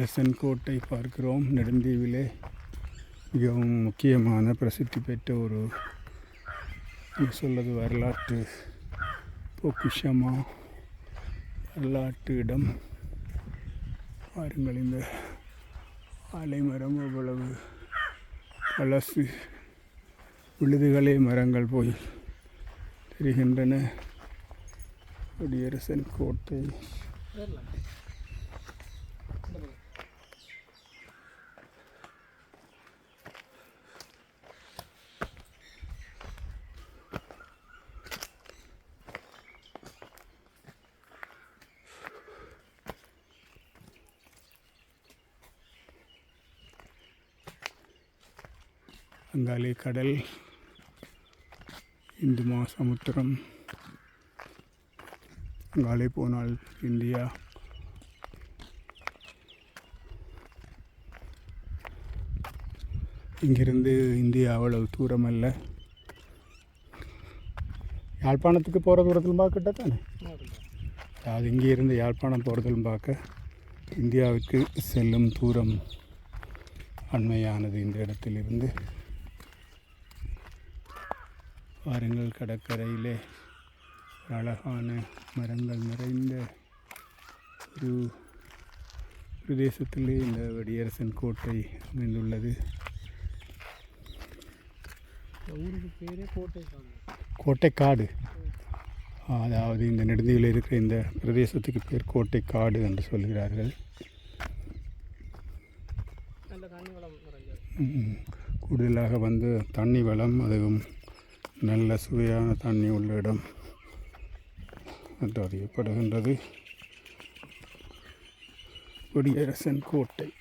ரசன் பார்க்கிறோம். நெடுந்தீவிலே மிகவும் முக்கியமான பிரசித்தி பெற்ற ஒரு சொல்வது வரலாற்று பொக்கிஷமாக வரலாற்று இடம். பாருங்கள் இந்த ஆலைமரம் அவ்வளவு பழசு. விழுதுகளே மரங்கள் போய் தெரிகின்றன. குடியரசன் கோட்டை. அங்காலே கடல் இந்து மாசமுத்திரம் அங்காலே போனால் இந்தியா. இங்கிருந்து இந்தியா அவ்வளவு தூரம் அல்ல யாழ்ப்பாணத்துக்கு போகிற தூரத்திலும் பார்க்கட்ட தானே அது இங்கே இருந்து யாழ்ப்பாணம் போகிறதிலும் பார்க்க இந்தியாவுக்கு செல்லும் தூரம் அண்மையானது இந்த இடத்திலிருந்து. பாருங்கள் கடற்கரையிலே. ஒரு அழகான மரங்கள் நிறைந்த ஒரு பிரதேசத்திலே இந்த வெடியரசன் கோட்டை அமைந்துள்ளது. ஊருக்கு பேரே கோட்டை காடு கோட்டைக்காடு. அதாவது இந்த நெடுந்தீவில் இருக்கிற இந்த பிரதேசத்துக்கு பேர் கோட்டைக்காடு என்று சொல்கிறார்கள். கூடுதலாக வந்து தண்ணி வளம் அதுவும் நல்ல சுவையான தண்ணி உள்ள இடம் என்று அறியப்படுகின்றது. குடியரசன் கோட்டை.